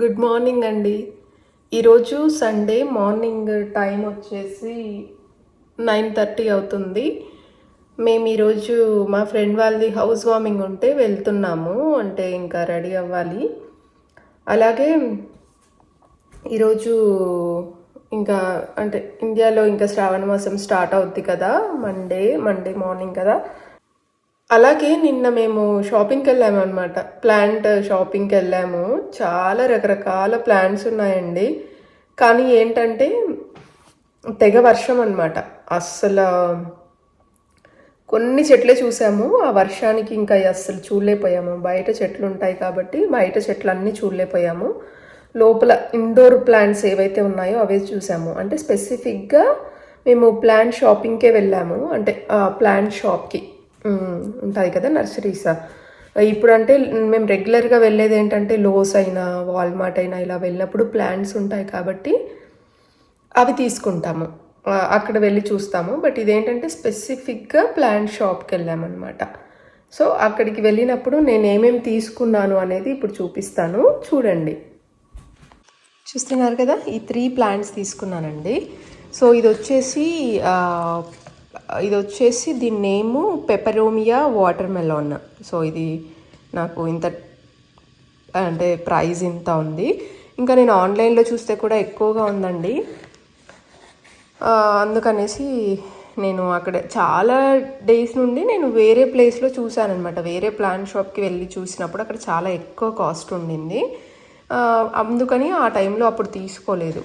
Good morning అండి. ఈరోజు Sunday morning time వచ్చేసి నైన్ థర్టీ అవుతుంది. మేము ఈరోజు మా ఫ్రెండ్ వాళ్ళది హౌస్ వార్మింగ్ ఉంటే వెళ్తున్నాము. అంటే ఇంకా రెడీ అవ్వాలి. అలాగే ఈరోజు ఇంకా అంటే ఇండియాలో ఇంకా శ్రావణ మాసం స్టార్ట్ అవుద్ది కదా. మండే మండే మార్నింగ్ కదా. అలాగే నిన్న మేము షాపింగ్కి వెళ్ళాము అనమాట ప్లాంట్ షాపింగ్కి వెళ్ళాము. చాలా రకరకాల ప్లాంట్స్ ఉన్నాయండి. కానీ ఏంటంటే తెగ వర్షం అనమాట అస్సలు కొన్ని చెట్లే చూసాము. ఆ వర్షానికి ఇంకా అస్సలు చూడలేకపోయాము. బయట చెట్లు ఉంటాయి కాబట్టి బయట చెట్లు అన్నీ చూడలేకపోయాము. లోపల ఇండోర్ ప్లాంట్స్ ఏవైతే ఉన్నాయో అవే చూసాము. అంటే స్పెసిఫిక్గా మేము ప్లాంట్ షాపింగ్కే వెళ్ళాము. అంటే ప్లాంట్ షాప్కి ఉంటుంది కదా నర్సరీస్. ఇప్పుడు అంటే మేము రెగ్యులర్గా వెళ్ళేది ఏంటంటే లోస్ అయినా వాల్మార్ట్ అయినా ఇలా వెళ్ళినప్పుడు ప్లాంట్స్ ఉంటాయి కాబట్టి అవి తీసుకుంటాము. అక్కడ వెళ్ళి చూస్తాము. బట్ ఇదేంటంటే స్పెసిఫిక్గా ప్లాంట్ షాప్కి వెళ్ళామన్నమాట. సో అక్కడికి వెళ్ళినప్పుడు నేను ఏమేమి తీసుకున్నాను అనేది ఇప్పుడు చూపిస్తాను. చూడండి. చూస్తున్నారు కదా? ఈ త్రీ ప్లాంట్స్ తీసుకున్నానండి. సో ఇది వచ్చేసి ఇది వచ్చేసి దీని నేము పెపరోమియా వాటర్ మెలాన్ సో ఇది నాకు ఇంత అంటే ప్రైస్ ఇంత ఉంది. ఇంకా నేను ఆన్లైన్లో చూస్తే కూడా ఎక్కువగా ఉందండి. అందుకనేసి నేను అక్కడ చాలా డేస్ నుండి నేను వేరే ప్లేస్లో చూశానమాట వేరే ప్లాంట్ షాప్కి వెళ్ళి చూసినప్పుడు అక్కడ చాలా ఎక్కువ కాస్ట్ ఉండింది. అందుకని ఆ టైంలో అప్పుడు తీసుకోలేదు.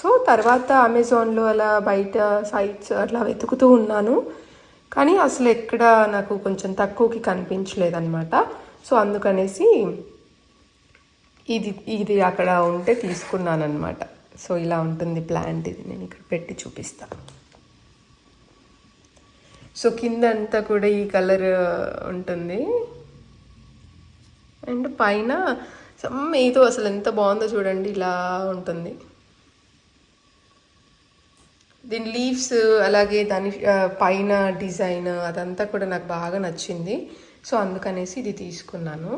సో తర్వాత అమెజాన్లో అలా బయట సైట్స్ అట్లా వెతుకుతూ ఉన్నాను. కానీ అసలు ఎక్కడ నాకు కొంచెం తక్కువకి కనిపించలేదన్నమాట. సో అందుకనేసి ఇది ఇది అక్కడ ఉంటే తీసుకున్నాను అనమాట సో ఇలా ఉంటుంది ప్లాంట్ ఇది నేను ఇక్కడ పెట్టి చూపిస్తాను సో కింద అంతా కూడా ఈ కలర్ ఉంటుంది. అండ్ పైన సమ్ ఏదో అసలు ఎంత బాగుందో చూడండి ఇలా ఉంటుంది. దీని లీవ్స్ అలాగే దాని పైన డిజైన్ అదంతా కూడా నాకు బాగా నచ్చింది. సో అందుకనేసి ఇది తీసుకున్నాను.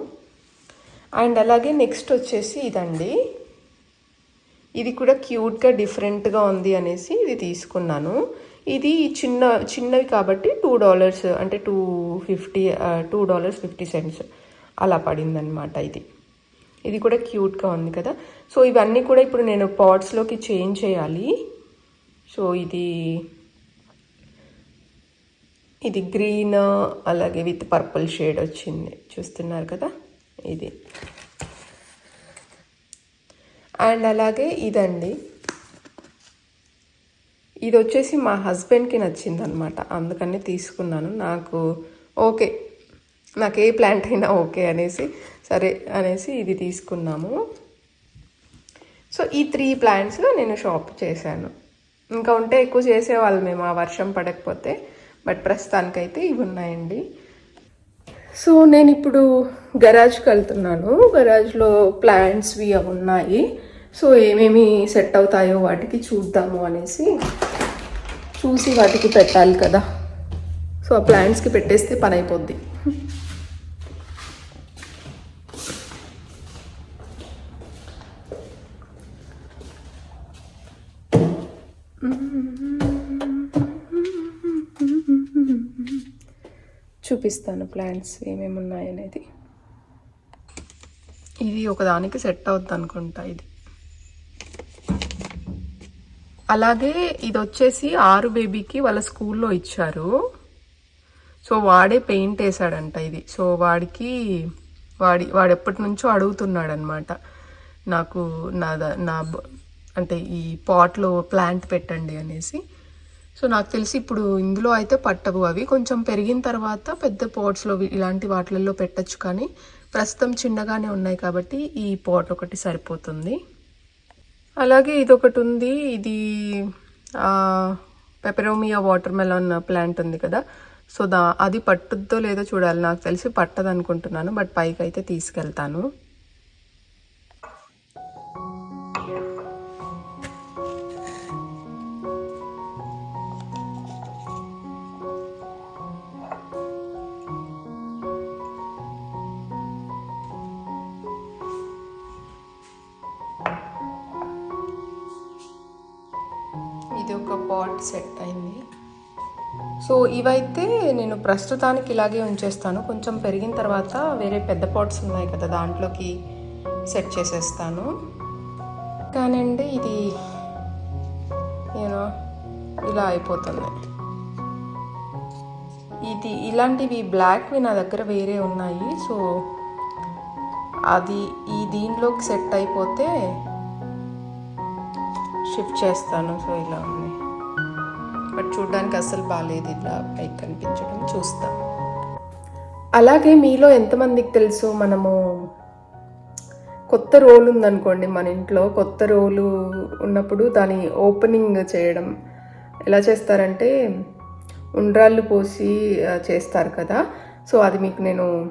అండ్ అలాగే నెక్స్ట్ వచ్చేసి ఇదండి. ఇది కూడా క్యూట్గా డిఫరెంట్గా ఉంది అనేసి ఇది తీసుకున్నాను. ఇది చిన్న చిన్నవి కాబట్టి టూ డాలర్స్ అంటే two fifty two dollars fifty cents అలా పడిందనమాట ఇది. ఇది కూడా క్యూట్గా ఉంది కదా. సో ఇవన్నీ కూడా ఇప్పుడు నేను పాట్స్లోకి చేంజ్ చేయాలి. సో ఇది ఇది గ్రీన్ అలాగే విత్ పర్పుల్ షేడ్ వచ్చింది. చూస్తున్నారు కదా? ఇది. అండ్ అలాగే ఇదండి. ఇది వచ్చేసి మా హస్బెండ్కి నచ్చింది అనమాట అందుకని తీసుకున్నాను. నాకు ఓకే. నాకు ఏ ప్లాంట్ అయినా ఓకే అనేసి సరే అనేసి ఇది తీసుకున్నాము. సో ఈ త్రీ ప్లాంట్స్ నేను షాప్ చేశాను. ఇంకా ఉంటే ఎక్కువ చేసేవాళ్ళు మేము ఆ వర్షం పడకపోతే బట్ ప్రస్తుతానికైతే ఇవి ఉన్నాయండి. సో నేను ఇప్పుడు గరాజ్కి వెళ్తున్నాను. గరాజ్లో ప్లాంట్స్వి అవి ఉన్నాయి. సో ఏమేమి సెట్ అవుతాయో వాటికి చూద్దాము అనేసి చూసి వాటికి పెట్టాలి కదా. సో ఆ ప్లాంట్స్కి పెట్టేస్తే పని అయిపోద్ది. చూపిస్తాను ప్లాంట్స్ ఏమేమి ఉన్నాయనేది. ఇది ఒకదానికి సెట్ అవుద్ది అనుకుంటా ఇది. అలాగే ఇది వచ్చేసి ఆరు బేబీకి వాళ్ళ స్కూల్లో ఇచ్చారు. సో వాడే పెయింట్ వేసాడంట ఇది. సో వాడికి వాడి వాడు ఎప్పటి నుంచో అడుగుతున్నాడు అనమాట నాకు నా నా అంటే ఈ పాట్లో ప్లాంట్ పెట్టండి అనేసి. సో నాకు తెలిసి ఇప్పుడు ఇందులో అయితే పట్టవు అవి. కొంచెం పెరిగిన తర్వాత పెద్ద పాట్స్లో ఇలాంటి వాటిలలో పెట్టచ్చు కానీ ప్రస్తుతం చిన్నగానే ఉన్నాయి కాబట్టి ఈ పాట్ ఒకటి సరిపోతుంది. అలాగే ఇది ఒకటి ఉంది. ఇది పెపెరోమియా వాటర్ మెలాన్ ప్లాంట్ ఉంది కదా. సో దా అది పట్టుద్దో లేదో చూడాలి. నాకు తెలిసి పట్టదు అనుకుంటున్నాను బట్ పైకి అయితే తీసుకెళ్తాను. సెట్ అయింది. సో ఇవైతే నేను ప్రస్తుతానికి ఇలాగే ఉంచేస్తాను. కొంచెం పెరిగిన తర్వాత వేరే పెద్ద పాట్స్ ఉన్నాయి కదా దాంట్లోకి సెట్ చేసేస్తాను. కానండి ఇది యూనో ఇలా అయిపోతుంది. ఇది ఇలాంటివి బ్లాక్వి నా దగ్గర వేరే ఉన్నాయి. సో అది ఈ దీనిలోకి సెట్ అయిపోతే షిఫ్ట్ చేస్తాను. సో ఇలా ఉంది. బట్ చూడడానికి అసలు బాగాలేదు ఇలా పైకి కనిపించడం. చూస్తాం. అలాగే మీలో ఎంతమందికి తెలుసు? మనము కొత్త రోల్ ఉందనుకోండి మన ఇంట్లో. కొత్త రోలు ఉన్నప్పుడు దాని ఓపెనింగ్ చేయడం ఎలా చేస్తారంటే ఉండ్రాళ్ళు పోసి చేస్తారు కదా. సో అది మీకు నేను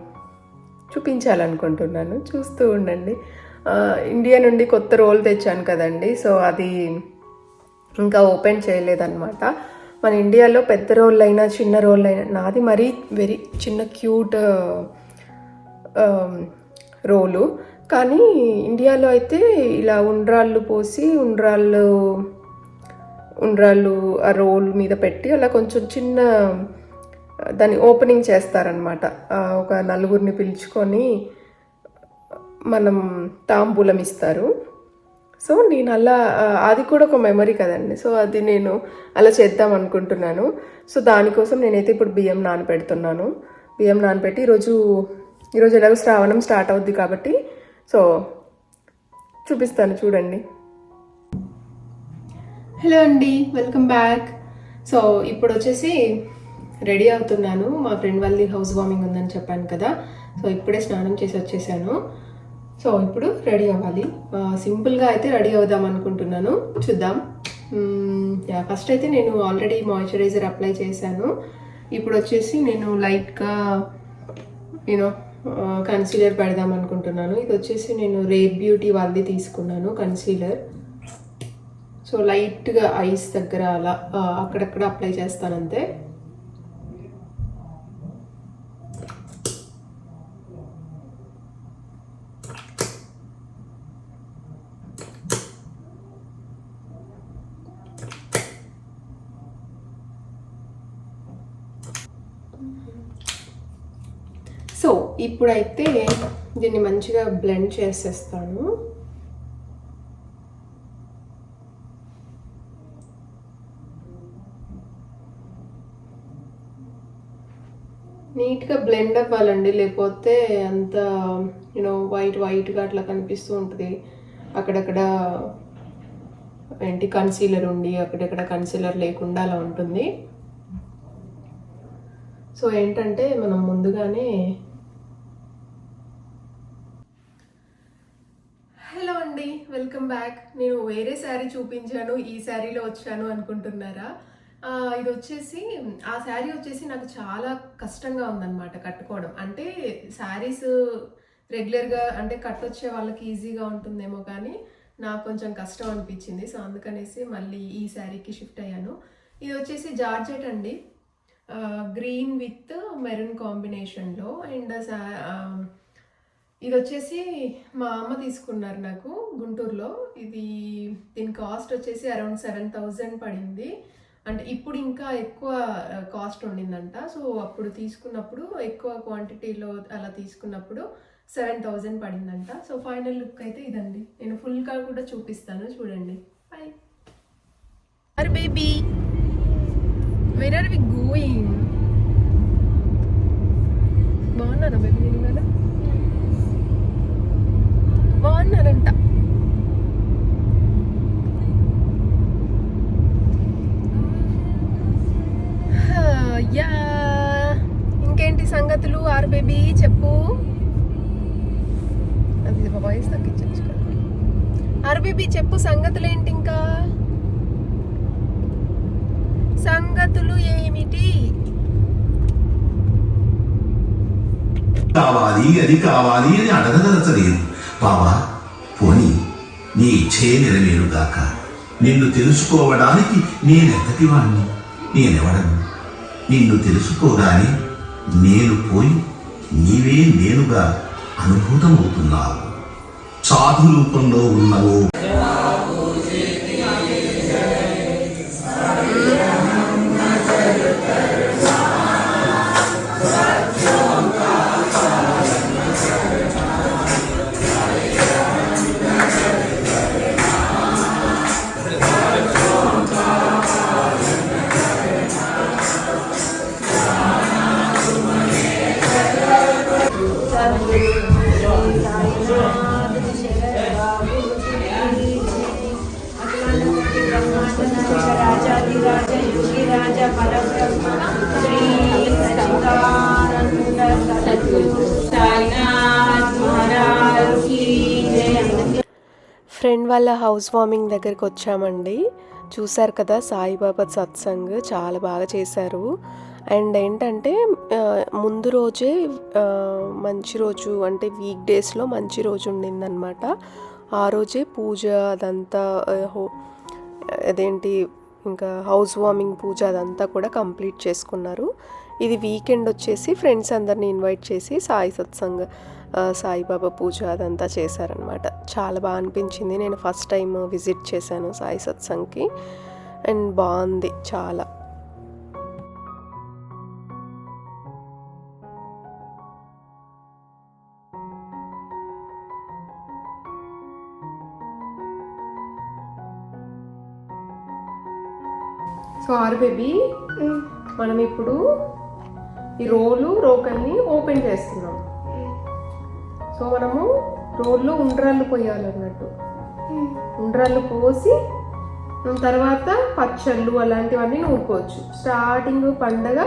చూపించాలనుకుంటున్నాను. చూస్తూ ఉండండి. ఇండియా నుండి కొత్త రోల్ తెచ్చాను కదండి. సో అది ఇంకా ఓపెన్ చేయలేదన్నమాట. మన ఇండియాలో పెద్ద రోల్ అయినా చిన్న రోల్ అయినా నాది మరీ వెరీ చిన్న క్యూట్ రోలు. కానీ ఇండియాలో అయితే ఇలా ఉండ్రాళ్ళు పోసి ఉండ్రాళ్ళు ఉండ్రాళ్ళు ఆ రోల్ మీద పెట్టి అలా కొంచెం చిన్న దాన్ని ఓపెనింగ్ చేస్తారనమాట ఒక నలుగురిని పిలుచుకొని మనం తాంబూలం ఇస్తారు. సో నేను అలా అది కూడా ఒక మెమరీ కదండి. సో అది నేను అలా చేద్దాం అనుకుంటున్నాను. సో దానికోసం నేనైతే ఇప్పుడు బియ్యం నానబెడుతున్నాను. బియ్యం నానబెట్టి ఈరోజు ఈరోజు ఎలాగో శ్రావణం స్టార్ట్ అవుద్ది కాబట్టి సో చూపిస్తాను చూడండి. హలో అండి వెల్కమ్ బ్యాక్ సో ఇప్పుడు వచ్చేసి రెడీ అవుతున్నాను. మా ఫ్రెండ్ వాళ్ళది హౌస్ వార్మింగ్ ఉందని చెప్పాను కదా. సో ఇప్పుడే స్నానం చేసి వచ్చేసాను. సో ఇప్పుడు రెడీ అవ్వాలి. సింపుల్గా అయితే రెడీ అవుదాం అనుకుంటున్నాను. చూద్దాం. ఫస్ట్ అయితే నేను ఆల్రెడీ మాయిశ్చరైజర్ అప్లై చేశాను. ఇప్పుడు వచ్చేసి నేను లైట్గా యూనో కన్సీలర్ పెడదాం అనుకుంటున్నాను. ఇది వచ్చేసి నేను రేర్ బ్యూటీ వాళ్ళది తీసుకున్నాను కన్సీలర్ సో లైట్గా ఐస్ దగ్గర అలా అక్కడక్కడ అప్లై చేస్తానంతే సో ఇప్పుడైతే దీన్ని మంచిగా బ్లెండ్ చేసేస్తాను. నీట్గా బ్లెండ్ అవ్వాలండి లేకపోతే అంత యూనో వైట్ వైట్గా అట్లా కనిపిస్తూ ఉంటుంది. అక్కడక్కడ ఏంటి కన్సీలర్ ఉండి అక్కడక్కడ కన్సీలర్ లేకుండా అలా ఉంటుంది. సో ఏంటంటే మనం ముందుగానే హలో అండి వెల్కమ్ బ్యాక్. నేను వేరే శారీ చూపించాను ఈ శారీలో వచ్చాను అనుకుంటున్నారా? ఇది వచ్చేసి ఆ శారీ వచ్చేసి నాకు చాలా కష్టంగా ఉందన్నమాట కట్టుకోవడం. అంటే శారీస్ రెగ్యులర్గా అంటే కట్టొచ్చే వాళ్ళకి ఈజీగా ఉంటుందేమో కానీ నాకు కొంచెం కష్టం అనిపించింది. సో అందుకనేసి మళ్ళీ ఈ శారీకి షిఫ్ట్ అయ్యాను. ఇది వచ్చేసి జార్జెట్ అండి. గ్రీన్ విత్ మెరూన్ కాంబినేషన్లో అండ్ ఇది వచ్చేసి మా అమ్మ తీసుకున్నారు నాకు గుంటూరులో. ఇది దీని కాస్ట్ వచ్చేసి అరౌండ్ సెవెన్ థౌజండ్ పడింది. అంటే ఇప్పుడు ఇంకా ఎక్కువ కాస్ట్ ఉండిందంట. సో అప్పుడు తీసుకున్నప్పుడు ఎక్కువ క్వాంటిటీలో అలా తీసుకున్నప్పుడు సెవెన్ థౌజండ్ పడిందంట. సో ఫైనల్ లుక్ అయితే ఇదండి. నేను ఫుల్గా కూడా చూపిస్తాను. చూడండి. బై అరే baby where are we going బాగున్నాను బేబీ నేను కదా బాగున్నారంట. యా. ఇంకేంటి సంగతులు? ఆర్ బేబీ చెప్పు. అది వాయిస్ తగ్గించుకో ఆర్ బేబీ చెప్పు సంగతులు ఏంటి ఇంకా సంగతులు ఏమిటి? కావాలి అది కావాలి అని అడగదలచలేదు. బావా పోని నీ ఇచ్చే నెరవేరుగాక నిన్ను తెలుసుకోవడానికి నేనెంతటి వాణ్ణి నేనెవడను? నిన్ను తెలుసుకోగానే నేను పోయి నీవే నేనుగా అనుభూతమవుతున్నావు. సాధు రూపంలో ఉన్నవో వాళ్ళ హౌస్ వార్మింగ్ దగ్గరికి వచ్చామండి. చూశారు కదా సాయిబాబా సత్సంగ్ చాలా బాగా చేశారు. అండ్ ఏంటంటే ముందు రోజే మంచి రోజు అంటే వీక్ డేస్లో మంచి రోజు ఉండిందనమాట ఆ రోజే పూజ అదంతా హో- అదేంటి ఇంకా హౌస్ వార్మింగ్ పూజ అదంతా కూడా కంప్లీట్ చేసుకున్నారు. ఇది వీకెండ్ వచ్చేసి ఫ్రెండ్స్ అందరిని ఇన్వైట్ చేసి సాయి సత్సంగ్. సాయిబాబా పూజ అదంతా చేశారనమాట చాలా బాగా అనిపించింది. నేను ఫస్ట్ టైం విజిట్ చేశాను సాయి సత్సంగ్కి. అండ్ బాగుంది చాలా. సో ఆరు బేబీ మనం ఇప్పుడు ఈ రోలు రోకల్ని ఓపెన్ చేస్తున్నాం. సో మనము రోల్లో ఉండ్రాళ్ళు పోయాలన్నట్టు ఉండ్రాళ్ళు పోసి తర్వాత పచ్చళ్ళు అలాంటివన్నీ నూరుకోవచ్చు. స్టార్టింగ్ పండగ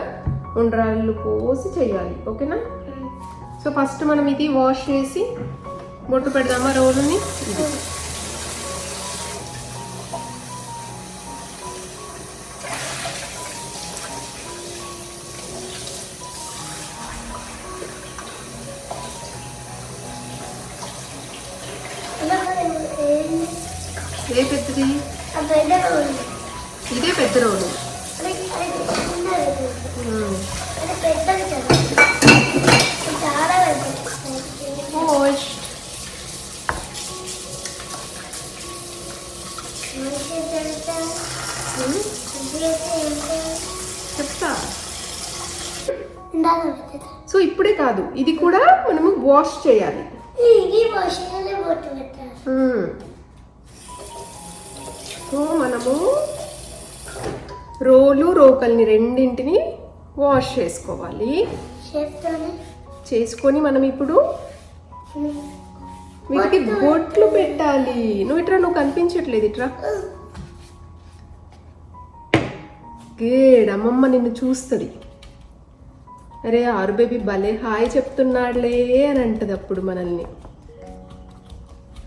ఉండ్రాళ్ళు పోసి చేయాలి. ఓకేనా? సో ఫస్ట్ మనం ఇది వాష్ చేసి బొట్టు పెడదామా రోలుని? ఇది. ఏ పెద్దది? ఇదే పెద్ద రోలు ఉమ్. చెప్తా. సో ఇప్పుడే కాదు. ఇది కూడా మనము వాష్ చేయాలి. సో మనము రోలు రోకల్ని రెండింటిని వాష్ చేసుకోవాలి. చేసుకొని మనం ఇప్పుడు వీటికి బొట్లు పెట్టాలి. నువ్వు ఇట్రా నువ్వు కనిపించట్లేదు ఇట్రా. గేడ్ అమ్మమ్మ నిన్ను చూస్తుంది. అరే ఆరు బేబీ భలే హాయ్ చెప్తున్నాడులే అని అంటది అప్పుడు మనల్ని.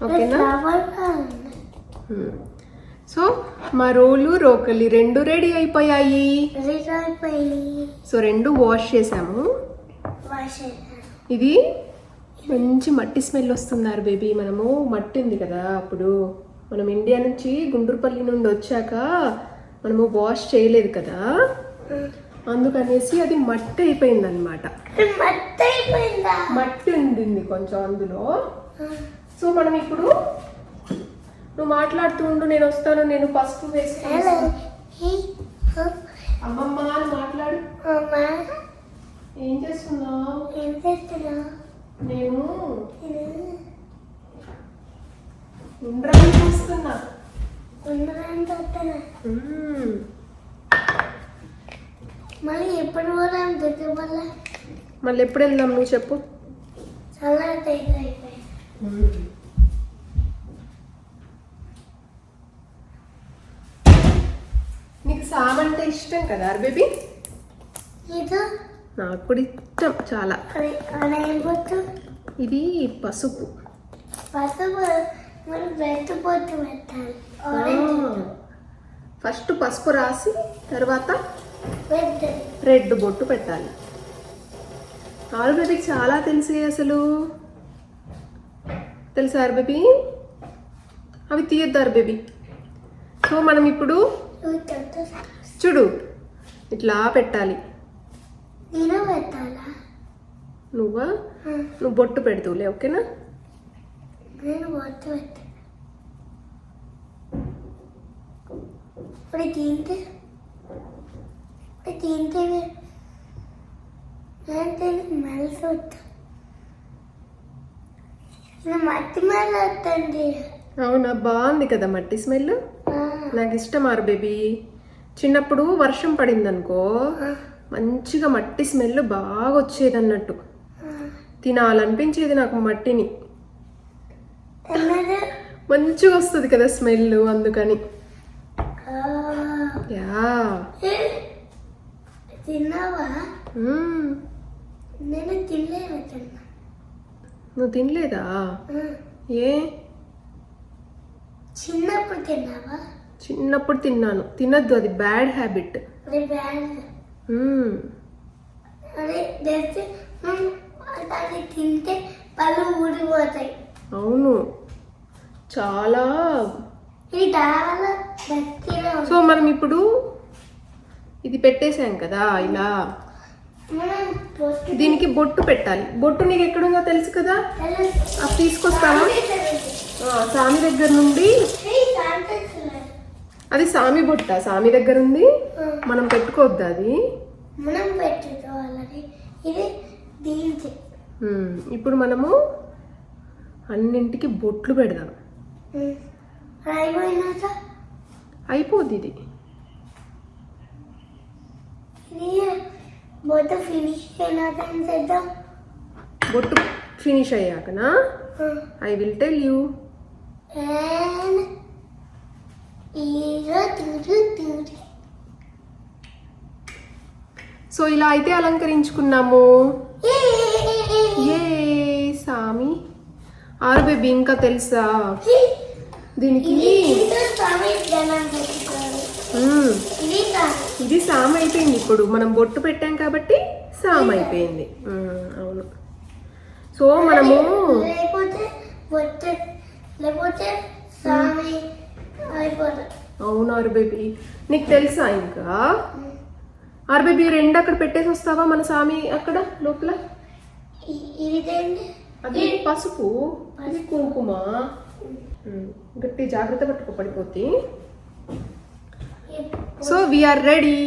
ఓకేనా. సో మా రోలు రోకలి రెండు రెడీ అయిపోయాయి. సో రెండు వాష్ చేసాము ఇది మంచి మట్టి స్మెల్ వస్తున్నారు బేబీ. మనము మట్టి ఉంది కదా అప్పుడు. మనం ఇండియా నుంచి గుంటూరుపల్లి నుండి వచ్చాక మనము వాష్ చేయలేదు కదా. అందుకనేసి అది మట్టి అయిపోయింది? అనమాట మట్టి ఉండింది కొంచెం అందులో. సో మనం ఇప్పుడు నువ్వు మాట్లాడుతూ ఉండు నేను వస్తాను నేను పసుపు వేసుకుని అమ్మమ్మ అని మాట్లాడు. ఏం చేస్తున్నావు? ఏం చేస్తున్నావు? నేను ఉండ్రాలు చూస్తున్నా. ఉండడానికి వస్తాను మ్మ్. మళ్ళీ ఎప్పుడు పోదాం? దుర్గ వల్ల? మళ్ళీ ఎప్పుడు వెళ్దాం? నువ్వు చెప్పు. చాలా టైట్ అయిపోయింది నీకు సామంటే ఇష్టం కదా బేబీ? నాకు కూడా ఇష్టం చాలా. ఇది పసుపు. ఫస్ట్ పసుపు రాసి తర్వాత రెడ్ బొట్టు పెట్టాలి. ఆరు బేబీకి చాలా తెలిసే అసలు. తెలుసా బేబీ? అవి తీయొద్దారు బేబీ. సో మనం ఇప్పుడు చూడు ఇట్లా పెట్టాలి. నేను పెట్టాలా? నువ్వా? నువ్వు బొట్టు పెడతావులే ఓకేనా? నేను పొట్టు పెట్టా. ఇప్పుడు తింటే ఇప్పుడు తింటే నేను తిని మెల్స్ వస్తా ఇది మట్టి మెల్ల అవునా బాగుంది కదా మట్టి స్మెల్? నాకు ఇష్టం ఆరు బేబీ. చిన్నప్పుడు వర్షం పడింది అనుకో ఆ, మంచిగా మట్టి స్మెల్ బాగా వచ్చేది అన్నట్టు. తినాలనిపించేది నాకు మట్టిని. మంచిగా వస్తుంది కదా స్మెల్ అందుకని. యా. తిన్నావా. నేను నువ్వు తినలేదా? ఏ? చిన్నప్పుడు తిన్నావా? చిన్నప్పుడు తిన్నాను. తినద్దు అది బ్యాడ్ హ్యాబిట్. తింటే పళ్ళు ఊడిపోతాయి. అవును. చాలా. సో మనం ఇప్పుడు ఇది పెట్టేశాం కదా ఇలా. దీనికి బొట్టు పెట్టాలి. బొట్టు నీకు ఎక్కడుందో తెలుసు కదా. అది తీసుకొస్తావా. ఆ, సామి దగ్గర నుండి. అది సామి బొట్ట. సామి దగ్గర ఉంది మనం పెట్టుకోవద్దు అది? మనం పెట్టుకోవాలని ఇది దీనికి ఇప్పుడు మనము అన్నింటికి బొట్లు పెడదాం. అయిపోద్ది ఇది. మొత్తం ఫినిష్ చేద్దాం? బొట్టు finish అయ్యాకనా? I will tell you so ఇలా అయితే అలంకరించుకున్నాము. ఏ సామి ఆరు బేబీ ఇంకా తెలుసా? దీనికి ఇది సామ్ అయిపోయింది ఇప్పుడు. మనం బొట్టు పెట్టాం కాబట్టి సామ్ అయిపోయింది. అవును. సో మనము లేకపోతే లేకపోతే అయిపోతుంది. అవును ఆరు బేబీ నీకు తెలుసా ఇంకా? ఆరు బేబీ రెండు అక్కడ పెట్టేసి వస్తావా మన సామి అక్కడ లోపల? అది పసుపు. అది కుంకుమ. గట్టి జాగ్రత్త పట్టుకో పడిపోతే. So we are ready.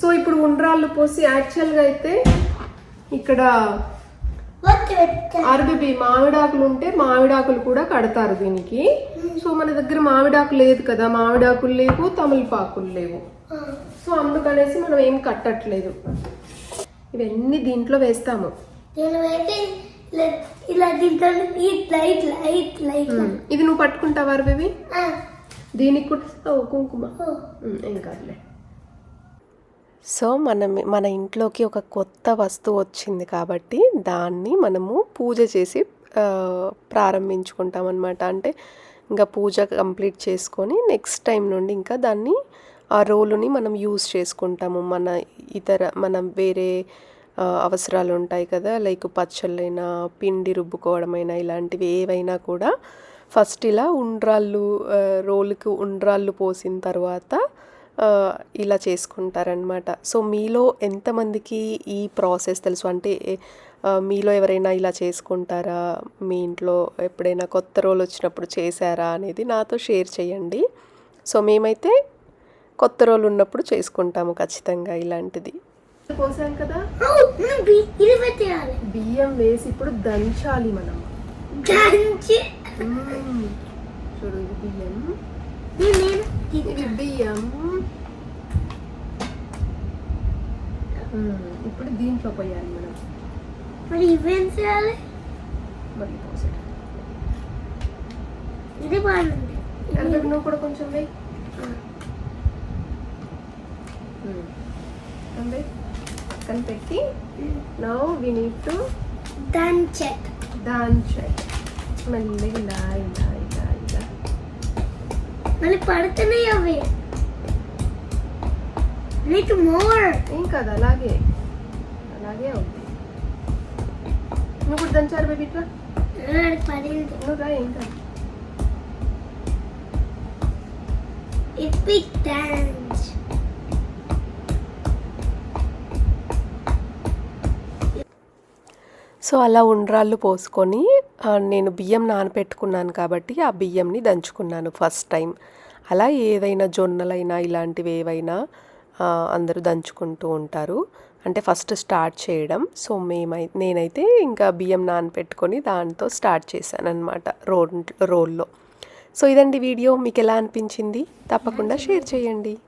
సో ఇప్పుడు ఉండ్రాళ్ళు పోసి యాక్చువల్గా అయితే ఇక్కడ? ఆర్బీబీ మామిడాకులు ఉంటే మామిడాకులు కూడా కడతారు దీనికి. సో మన దగ్గర మామిడాకు లేదు కదా మామిడాకులు లేవు తమలపాకులు లేవు. సో అందుకనేసి మనం ఏం కట్టట్లేదు. ఇవన్నీ దీంట్లో వేస్తాము. ఇది నువ్వు పట్టుకుంటావా ఆర్బీబీ Ah, దీనికి కూడా కుంకుమ. ఏం కాదులే. సో మనం మన ఇంట్లోకి ఒక కొత్త వస్తువు వచ్చింది కాబట్టి దాన్ని మనము పూజ చేసి ప్రారంభించుకుంటాం అనమాట అంటే ఇంకా పూజ కంప్లీట్ చేసుకొని నెక్స్ట్ టైం నుండి ఇంకా దాన్ని ఆ రోలుని మనం యూజ్ చేసుకుంటాము. మన ఇతర మనం వేరే అవసరాలు ఉంటాయి కదా. లైక్ పచ్చళ్ళైనా పిండి రుబ్బుకోవడమైనా ఇలాంటివి ఏవైనా కూడా ఫస్ట్ ఇలా ఉండ్రాళ్ళు రోలుకు రోలుకి ఉండ్రాళ్ళు పోసిన తర్వాత ఇలా చేసుకుంటారనమాట సో మీలో ఎంతమందికి ఈ ప్రాసెస్ తెలుసు? అంటే మీలో ఎవరైనా ఇలా చేసుకుంటారా? మీ ఇంట్లో ఎప్పుడైనా కొత్త రోల్ వచ్చినప్పుడు చేశారా అనేది నాతో షేర్ చేయండి. సో మేమైతే కొత్త రోల్ ఉన్నప్పుడు చేసుకుంటాము ఖచ్చితంగా ఇలాంటిది. పోసాం కదా? బియ్యం వేసి ఇప్పుడు దంచాలి మనం. చూడు బియ్యం. బియ్యం మ్మ్. ఇప్పుడు దీంట్లో పోయాలి మనం. మరి ఇవేం చేయాలి? మళ్ళీ పోసాడు ఇది బాగుంది. అంటే నువ్వు కూడా కొంచెం వేయి. మ్మ్. అంతే. పక్కన పెట్టి నౌ వి నీడ్ టు దంచే దంచాలి మెల్లగా ఇలా ఇలా ఇలా ఇలా. మళ్ళీ పడుతున్నాయి అవి. నీట్ మోర్ ఏం కాదు అలాగే. అలాగే అవుతుంది. నువ్వు కూడా దంచారు బేబీ ఇట్లా. పడింది నువ్వు రా ఏం కాదు. ఇట్ బిగ్ డాన్స్ సో అలా ఉండ్రాళ్ళు పోసుకొని నేను బియ్యం నానబెట్టుకున్నాను కాబట్టి ఆ బియ్యంని దంచుకున్నాను ఫస్ట్ టైం. అలా ఏదైనా జొన్నలైనా ఇలాంటివి ఏవైనా అందరూ దంచుకుంటూ ఉంటారు. అంటే ఫస్ట్ స్టార్ట్ చేయడం. సో మేమై నేనైతే ఇంకా బియ్యం నానబెట్టుకొని దాంతో స్టార్ట్ చేశాను అనమాట రోల్ రోల్లో సో ఇదండి వీడియో. మీకు ఎలా అనిపించింది? తప్పకుండా షేర్ చేయండి.